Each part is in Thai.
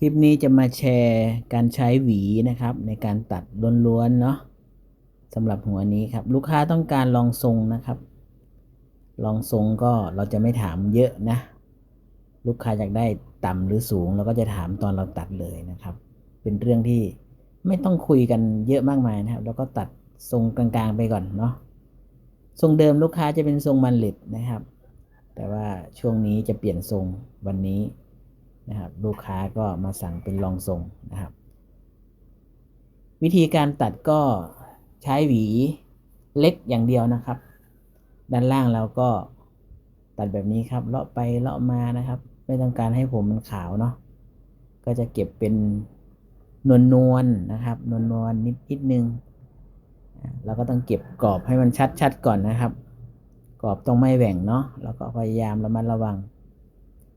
คลิปนี้จะมาแชร์การใช้หวีนะครับ ในการตัดล้วนๆเนาะสำหรับหัวนี้ครับ ลูกค้าต้องการลองทรงนะครับ ลองทรงก็เราจะไม่ถามเยอะนะ ลูกค้าอยากได้ต่ำหรือสูงเราก็จะถามตอนเราตัดเลยนะครับ เป็นเรื่องที่ไม่ต้องคุยกันเยอะมากมายนะครับ แล้วก็ตัดทรงกลางๆไปก่อนเนาะทรงเดิมลูกค้าจะเป็นทรงมันเล็ดนะครับ แต่ว่าช่วงนี้จะเปลี่ยนทรงวันนี้ นะครับลูกค้าก็มาสั่งเป็นรองทรงนะครับ วิธีการตัดก็ใช้หวีเล็กอย่างเดียวนะครับ ด้านล่างเราก็ตัดแบบนี้ครับเลาะไปเลาะมานะครับ ไม่ต้องการให้ผมมันขาวเนาะก็จะเก็บเป็นนวลนวลๆนะครับ นวลนวลนิดนิดนึงเราก็ต้องเก็บกรอบให้มันชัดๆก่อนนะครับ กรอบต้องไม่แหว่งเนาะแล้วก็พยายามระมัดระวัง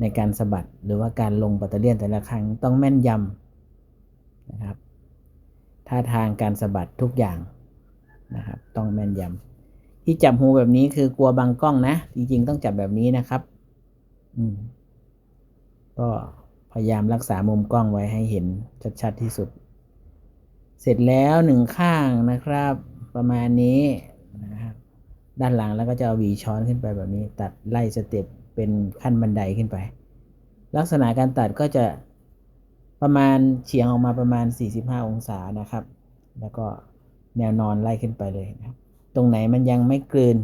ในการสะบัดหรือว่าการลงปัตเตอร์เลียนแต่ละครั้งต้องแม่นยำนะครับท่าทางการสะบัดทุกอย่างนะครับ ต้องแม่นยำที่จับหูแบบนี้คือกลัวบังกล้องนะ จริงๆต้องจับแบบนี้นะครับ อืมก็พยายามรักษามุมกล้องไว้ให้เห็นชัดๆที่สุด เสร็จแล้วหนึ่งข้างนะครับ ประมาณนี้นะครับด้านหลังแล้วก็จะเอาหวีช้อนขึ้นไปแบบนี้ ตัดไล่สเต็ป เป็นขั้นบันไดขึ้นไป ลักษณะการตัดก็จะประมาณเฉียงออกมาประมาณ 45 องศานะครับ แล้วก็แนวนอนไล่ขึ้นไปเลยนะครับตรงไหนมันยังไม่กลืน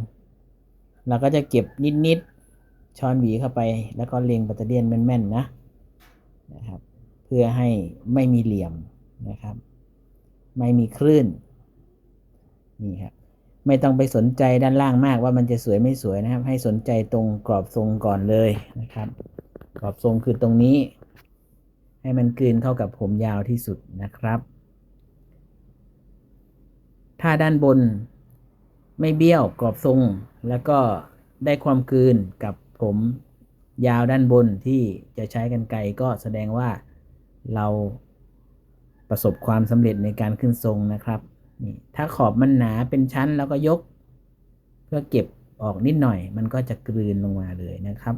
เราก็จะเก็บนิดๆช้อนหวีเข้าไป แล้วก็เล็งปัตเตอร์เลียนแม่นๆนะนะครับ เพื่อให้ไม่มีเหลี่ยมนะครับ ไม่มีคลื่นนี่ครับ ไม่ต้องไปสนใจด้านล่างมากว่ามันจะสวยไม่สวยนะครับ ให้สนใจตรงกรอบทรงก่อนเลยนะครับ กรอบทรงคือตรงนี้ ให้มันกลืนเข้ากับผมยาวที่สุดนะครับ ถ้าด้านบนไม่เบี้ยวกรอบทรง แล้วก็ได้ความกลืนกับผมยาวด้านบนที่จะใช้กันไกรก็แสดงว่าเราประสบความสำเร็จในการขึ้นทรงนะครับ นี่ถ้าขอบมันหนาเป็นชั้นแล้วก็ยก เพื่อเก็บออกนิดหน่อย มันก็จะกลืนลงมาเลยนะครับ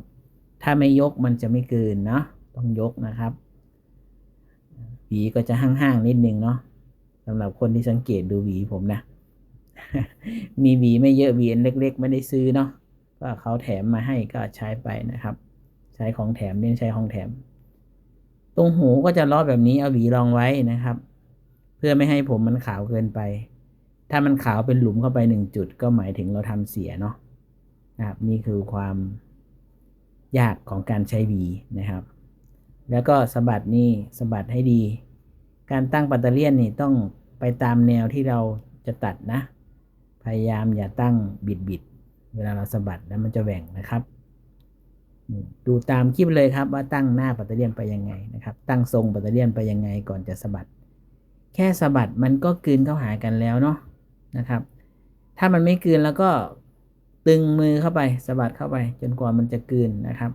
ถ้าไม่ยกมันจะไม่กลืนเนาะต้องยกนะครับหวีก็จะห่างๆนิดนึงเนาะสำหรับคนที่สังเกตดูหวีผมนะ มีหวีไม่เยอะหวีอันเล็ก ๆ ไม่ได้ซื้อเนาะก็เขาแถมมาให้ก็ใช้ไปนะครับ ใช้ของแถมเน้นใช้ของแถม ตรงหูก็จะล้อแบบนี้เอาหวีรองไว้นะครับ พื่อไม่ให้ผมมันขาวเกินไป ถ้ามันขาวเป็นหลุมเข้าไปหนึ่งจุด ก็หมายถึงเราทำเสียเนาะนะครับ นี่คือความยากของการใช้หวีนะครับ แล้วก็สะบัดนี่สะบัดให้ดี การตั้งปัตเตอร์เลียนนี่ต้องไปตามแนวที่เราจะตัดนะ พยายามอย่าตั้งบิดบิดๆเวลาเราสะบัดแล้วมันจะแหว่งนะครับ ดูตามคลิปเลยครับว่าตั้งหน้าปัตเตอร์เลียนไปยังไงนะครับ ตั้งทรงปัตเตอร์เลียนไปยังไงก่อนจะสะบัด แค่สะบัดมันก็กลืนเข้าหากันแล้วเนาะนะครับ ถ้ามันไม่กลืนแล้วก็ตึงมือเข้าไปสะบัดเข้าไป จนกว่ามันจะกลืนนะครับ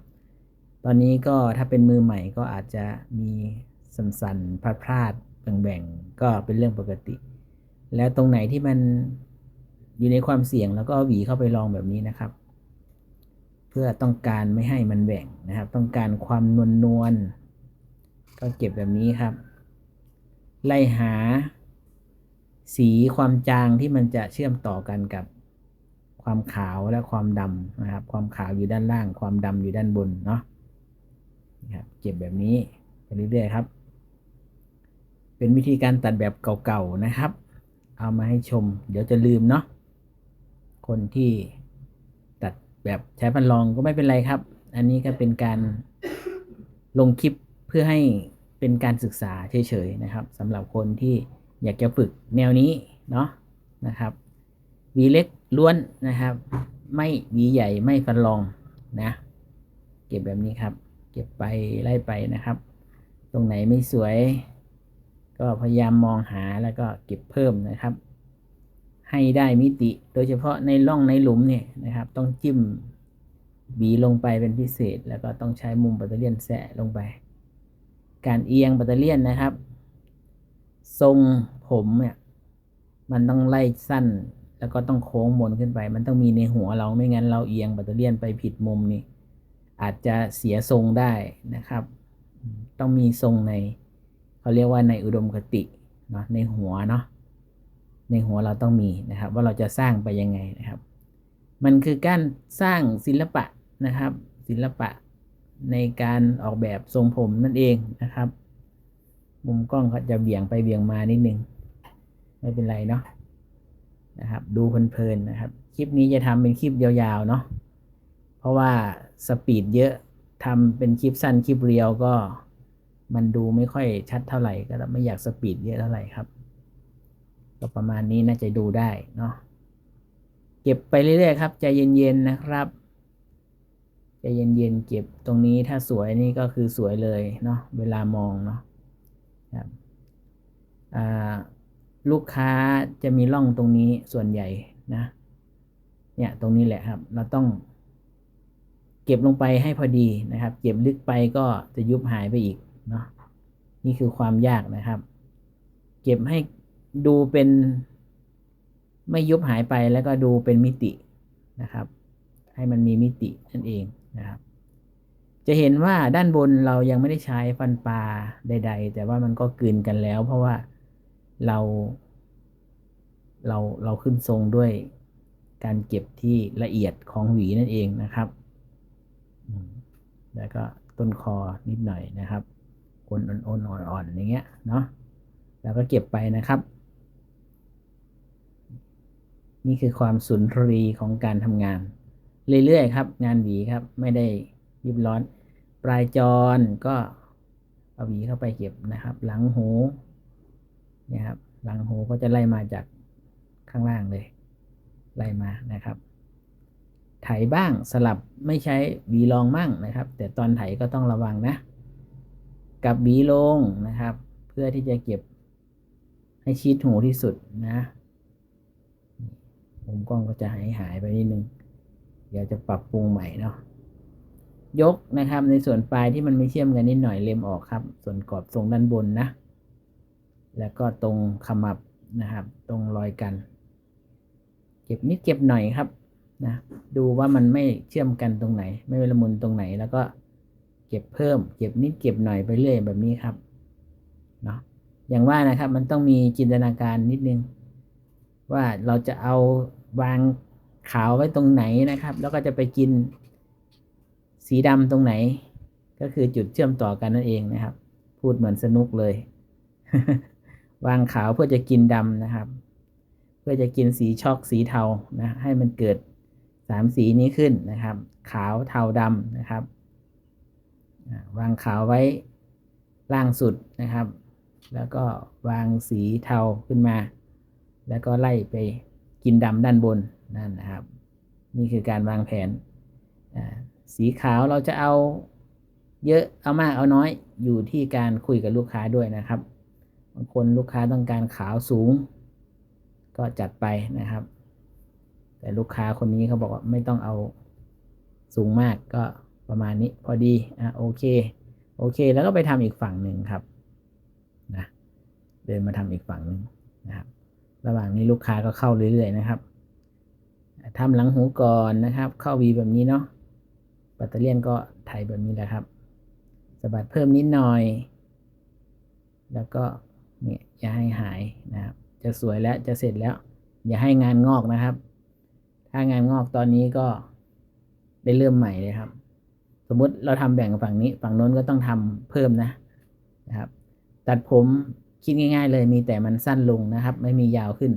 ตอนนี้ก็ถ้าเป็นมือใหม่ก็อาจจะมีสั่นๆพลาดๆแบ่งๆ ก็เป็นเรื่องปกติ แล้วตรงไหนที่มันอยู่ในความเสี่ยงแล้วก็หวีเข้าไปลองแบบนี้นะครับ เพื่อต้องการไม่ให้มันแบ่งนะครับ ต้องการความนวลนวลๆก็เก็บแบบนี้ครับ ไล่หา สีความจางที่มันจะเชื่อมต่อกันกับความขาวและความดำนะครับ ความขาวอยู่ด้านล่าง ความดำอยู่ด้านบนเนาะนะครับเก็บแบบนี้ไปเรื่อยๆครับ เป็นวิธีการตัดแบบเก่าๆนะครับ เอามาให้ชม เดี๋ยวจะลืมเนาะคนที่ตัดแบบใช้พันลองก็ไม่เป็นไรครับ อันนี้ก็เป็นการลงคลิปเพื่อให้ เป็นการศึกษาเฉยๆนะครับสำหรับคนที่อยากจะฝึกแนวนี้เนาะนะครับวีเล็กล้วนนะครับ ไม่วีใหญ่ไม่ฟันรองนะเก็บแบบนี้ครับ เก็บไปไล่ไปนะครับ ตรงไหนไม่สวย ก็พยายามมองหาแล้วก็เก็บเพิ่มนะครับ ให้ได้มิติโดยเฉพาะในร่องในหลุมเนี่ยนะครับ ต้องจิ้มบีลงไปเป็นพิเศษ แล้วก็ต้องใช้มุมปัตเตอร์เลียนแสะลงไป การเอียงปัตเตอร์เลียนนะครับ ทรงผมเนี่ยมันต้องไล่สั้น แล้วก็ต้องโค้งมนขึ้นไป มันต้องมีในหัวเราไม่งั้นเราเอียงปัตเตอร์เลียนไปผิดมุมนี่อาจจะเสียทรงได้นะครับ ต้องมีทรงในเขาเรียกว่าในอุดมคติเนาะในหัวเนาะในหัวเราต้องมีนะครับ ว่าเราจะสร้างไปยังไงนะครับ มันคือการสร้างศิลปะนะครับ ศิลปะ ในการออกแบบทรงผมนั่นเองนะครับ มุมกล้องก็จะเบี่ยงไปเบี่ยงมานิดนึง ไม่เป็นไรเนาะนะครับ ดูเพลินๆนะครับ คลิปนี้จะทำเป็นคลิปยาวๆเนาะเพราะว่าสปีดเยอะทำเป็นคลิปสั้นคลิปเรียวก็มันดูไม่ค่อยชัดเท่าไหร่ก็ไม่อยากสปีดเยอะเท่าไหร่ครับ ก็ประมาณนี้น่าจะดูได้เนาะเก็บไปเรื่อยๆครับใจเย็นๆนะครับ ใจเย็นๆเก็บตรงนี้ถ้าสวยนี่ก็คือสวยเลยเนาะเวลามองเนาะครับลูกค้าจะมีร่องตรงนี้ส่วนใหญ่นะเนี่ยตรงนี้แหละครับ เราต้อง เก็บลงไปให้พอดีนะครับ เก็บลึกไปก็จะยุบหายไปอีกเนาะนี่คือความยากนะครับ เก็บให้ดูเป็นไม่ยุบหายไปแล้วก็ดูเป็นมิตินะครับ ให้มันมีมิตินั่นเอง นะครับ จะเห็นว่าด้านบนเรายังไม่ได้ใช้ฟันปลาใด ๆ แต่ว่ามันก็กลืนกันแล้ว เพราะว่าเรา เราเราขึ้นทรงด้วยการเก็บที่ละเอียดของหวีนั่นเองนะครับ แล้วก็ต้นคอนิดหน่อยนะครับคนอ่อนๆอ่อนๆอย่างเงี้ยเนาะ แล้วก็เก็บไปนะครับ นี่คือความสุนทรีของการทำงาน เรื่อยๆครับ งานหวีครับ ไม่ได้รีบร้อน ปลายจอนก็เอาหวีเข้าไปเก็บนะครับ หลังหูนี่ครับ หลังหูก็จะไล่มาจากข้างล่างเลย ไล่มานะครับ ไถบ้างสลับไม่ใช้บีลองมั่งนะครับ แต่ตอนไถก็ต้องระวังนะ กับบีลงนะครับ เพื่อที่จะเก็บให้ชิดหูที่สุดนะมุมกล้องก็จะหายหายไปนิดนึง เดี๋ยวจะปรับปรุงใหม่เนาะยกนะครับ ในส่วนปลายที่มันไม่เชื่อมกันนิดหน่อยเล็มออกครับ ส่วนกรอบทรงด้านบนนะ แล้วก็ตรงขมับนะครับ ตรงรอยกัน เก็บนิดเก็บหน่อยครับนะดูว่ามันไม่เชื่อมกันตรงไหน ไม่เวละมุนตรงไหน แล้วก็เก็บเพิ่ม เก็บนิดเก็บหน่อยไปเรื่อยแบบนี้ครับเนาะอย่างว่านะครับ มันต้องมีจินตนาการนิดนึง ว่าเราจะเอาวาง ขาวไว้ตรงไหนนะครับ แล้วก็จะไปกินสีดำตรงไหน ก็คือจุดเชื่อมต่อกันนั่นเองนะครับ พูดเหมือนสนุกเลย วางขาวเพื่อจะกินดำนะครับ เพื่อจะกินสีช็อกสีเทานะให้มันเกิดสามสีนี้ขึ้นนะครับ ขาวเทาดำนะครับ วางขาวไว้ล่างสุดนะครับ แล้วก็วางสีเทาขึ้นมา แล้วก็ไล่ไปกินดำด้านบน นั่นนะครับ นี่คือการวางแผน สีขาวเราจะเอาเยอะเอามากเอาน้อยอยู่ที่การคุยกับลูกค้าด้วยนะครับบางคนลูกค้าต้องการขาวสูง ก็จัดไปนะครับ แต่ลูกค้าคนนี้เขาบอกว่าไม่ต้องเอาสูงมากก็ประมาณนี้พอดีอะโอเคโอเค แล้วก็ไปทำอีกฝั่งหนึ่งครับนะเดินมาทำอีกฝั่งหนึ่งนะครับ ระหว่างนี้ลูกค้าก็เข้าเรื่อยๆนะครับ ทำหลังหูก่อนนะครับ เข้าวีแบบนี้เนาะปัตเตอร์เลียนก็ไถแบบนี้แหละครับสะบัดเพิ่มนิดหน่อย แล้วก็เนี่ยอย่าให้หายนะครับ จะสวยแล้วจะเสร็จแล้ว อย่าให้งานงอกนะครับ ถ้างานงอกตอนนี้ก็ได้เริ่มใหม่เลยครับ สมมุติเราทำแบ่งฝั่งนี้ ฝั่งโน้นก็ต้องทำเพิ่มนะนะครับ ตัดผมคิดง่าย ๆ เลยมีแต่มันสั้นลงนะครับ ไม่มียาวขึ้น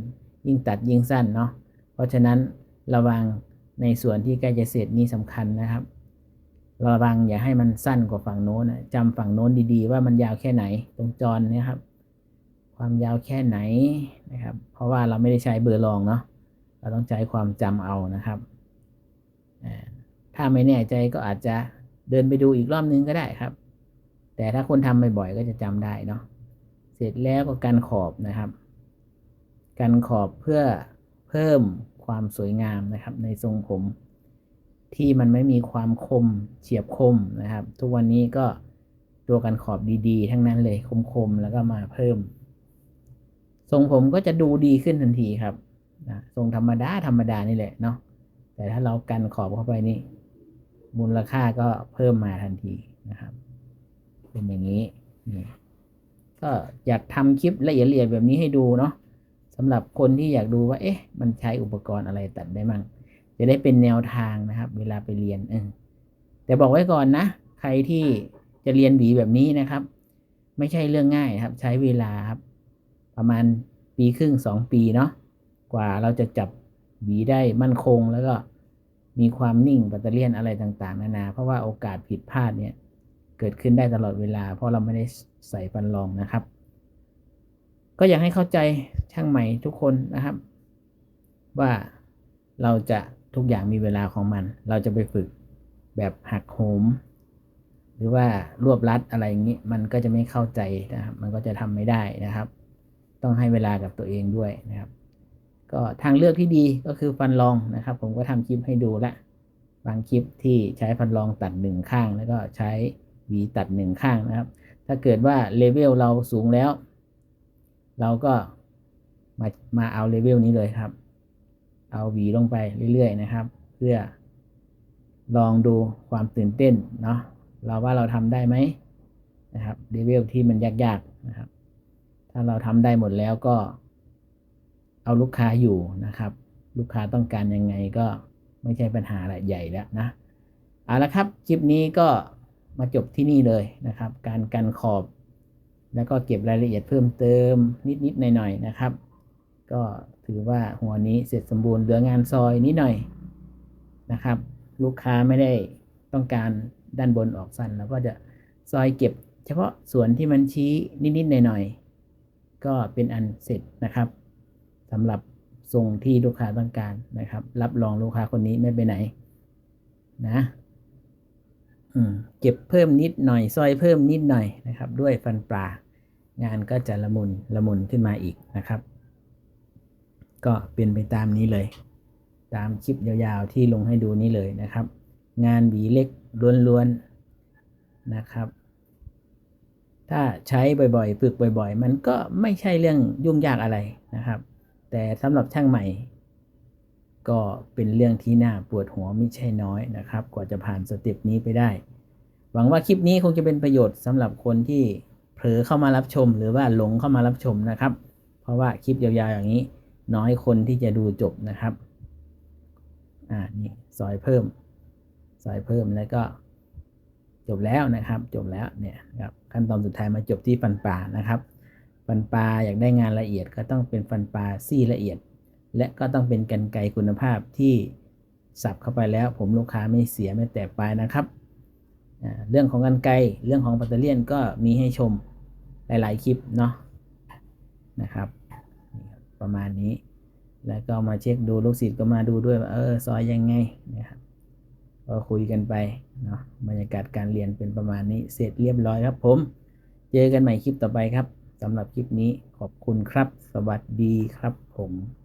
ยิ่งตัดยิ่งสั้นเนาะเพราะฉะนั้น ระวังในส่วนที่ใกล้จะเสร็จนี่สำคัญนะครับ ระวังอย่าให้มันสั้นกว่าฝั่งโน้นจำฝั่งโน้นดีๆ ว่ามันยาวแค่ไหนตรงจรนี่ยครับ ความยาวแค่ไหนนะครับ เพราะว่าเราไม่ได้ใช้เบอร์รองเนาะเราต้องใช้ความจำเอานะครับถ้าไม่แน่ใจก็อาจจะเดินไปดูอีกรอบนึงก็ได้ครับ แต่ถ้าคนทำบ่อยๆก็จะจำได้เนาะ เสร็จแล้วก็กันขอบนะครับกันขอบเพื่อเพิ่ม ความสวยงามนะครับ ในทรงผม ที่มันไม่มีความคมเฉียบคมนะครับ ทุกวันนี้ก็ตัวกันขอบดีๆ ทั้งนั้นเลยคมๆแล้วก็มาเพิ่ม ทรงผมก็จะดูดีขึ้นทันทีครับนะทรงธรรมดาธรรมดานี่แหละเนาะแต่ถ้าเรากันขอบเข้าไปนี่มูลค่าก็เพิ่มมาทันทีนะครับ เป็นอย่างนี้นี่ก็อยากทำคลิปละเอียดละเอียดแบบนี้ให้ดูเนาะ สำหรับคนที่อยากดูว่า เอ๊ะ มันใช้อุปกรณ์อะไรตัดได้มั่ง จะได้เป็นแนวทางนะครับ เวลาไปเรียนเออแต่บอกไว้ก่อนนะ ใครที่จะเรียนหวีแบบนี้นะครับ ไม่ใช่เรื่องง่ายครับ ใช้เวลาครับ ประมาณปีครึ่งสองปีเนาะ กว่าเราจะจับหวีได้มั่นคงแล้วก็มีความนิ่งปัตเตอร์เลียนอะไรต่างๆ นานา เพราะว่าโอกาสผิดพลาดเนี่ย เกิดขึ้นได้ตลอดเวลา เพราะเราไม่ได้ใส่ฟันรองนะครับ ก็อยากให้เข้าใจช่างใหม่ทุกคนนะครับ ว่าเราจะทุกอย่างมีเวลาของมัน เราจะไปฝึกแบบหักโหม หรือว่ารวบรัดอะไรอย่างนี้ มันก็จะไม่เข้าใจนะครับ มันก็จะทำไม่ได้นะครับ ต้องให้เวลากับตัวเองด้วยนะครับ ก็ทางเลือกที่ดีก็คือฟันรองนะครับ ผมก็ทำคลิปให้ดูละ บางคลิปที่ใช้ฟันรองตัดหนึ่งข้าง แล้วก็ใช้หวีตัดหนึ่งข้างนะครับ ถ้าเกิดว่าเลเวลเราสูงแล้ว เราก็มามาเอาเลเวลนี้เลยครับ เอาหวีลงไปเรื่อยๆนะครับ เพื่อลองดูความตื่นเต้นเนาะเราว่าเราทำได้ไหมนะครับเลเวลที่มันยากๆนะครับ ถ้าเราทำได้หมดแล้วก็ เอาลูกค้าอยู่นะครับ ลูกค้าต้องการยังไงก็ไม่ใช่ปัญหาอะไรใหญ่แล้วนะเอาละครับคลิปนี้ก็มาจบที่นี่เลยนะครับ การกันขอบ แล้วก็เก็บรายละเอียดเพิ่มเติมนิดๆหน่อยๆนะครับ ก็ถือว่าหัวนี้เสร็จสมบูรณ์เหลืองานซอยนิดหน่อยนะครับ ลูกค้าไม่ได้ต้องการด้านบนออกสั้นเราก็จะซอยเก็บ เฉพาะส่วนที่มันชี้นิดๆหน่อยๆก็เป็นอันเสร็จนะครับสำหรับทรงที่ลูกค้าต้องการนะครับ รับรองลูกค้าคนนี้ไม่ไปไหน นะเก็บเพิ่มนิดหน่อยซอยเพิ่มนิดหน่อยนะครับ ด้วยฟันปลา งานก็จะละมุนละมุนขึ้นมาอีกนะครับ ก็เป็นไปตามนี้เลย ตามคลิปยาวๆที่ลงให้ดูนี้เลยนะครับ งานหวีเล็กล้วนๆนะครับ ถ้าใช้บ่อยๆ ฝึกบ่อย ๆ มันก็ไม่ใช่เรื่องยุ่งยากอะไรนะครับ แต่สำหรับช่างใหม่ ก็เป็นเรื่องที่น่าปวดหัวไม่ใช่น้อยนะครับ กว่าจะผ่านสเต็ปนี้ไปได้ หวังว่าคลิปนี้คงจะเป็นประโยชน์สำหรับคนที่ ผลอเข้ามารับชมหรือว่าหลงเข้ามารับชมนะครับ เพราะว่าคลิปยาวๆอย่างนี้ น้อยคนที่จะดูจบนะครับ อ่านี่ซอยเพิ่มซอยเพิ่มแล้วก็จบแล้วนะครับ จบแล้วเนี่ยครับขั้นตอนสุดท้ายมาจบที่ฟันปลานะครับ ฟันปลาอยากได้งานละเอียดก็ต้องเป็นฟันปลาซี่ละเอียด และก็ต้องเป็นกันไกคุณภาพที่สับเข้าไปแล้ว ผมลูกค้าไม่เสียไม่แตกปลายนะครับ เรื่องของกันไกเรื่องของปัตเตอร์เลียนก็มีให้ชม หลาย ๆ คลิปเนาะนะครับ ประมาณนี้ แล้วก็มาเช็คดูลูกศิษย์ก็มาดูด้วยว่าเออซอยยังไงนะครับก็คุยกันไปเนาะบรรยากาศการเรียนเป็นประมาณนี้เสร็จเรียบร้อยครับผม เจอกันใหม่คลิปต่อไปครับสำหรับคลิปนี้ขอบคุณครับ สวัสดีครับผม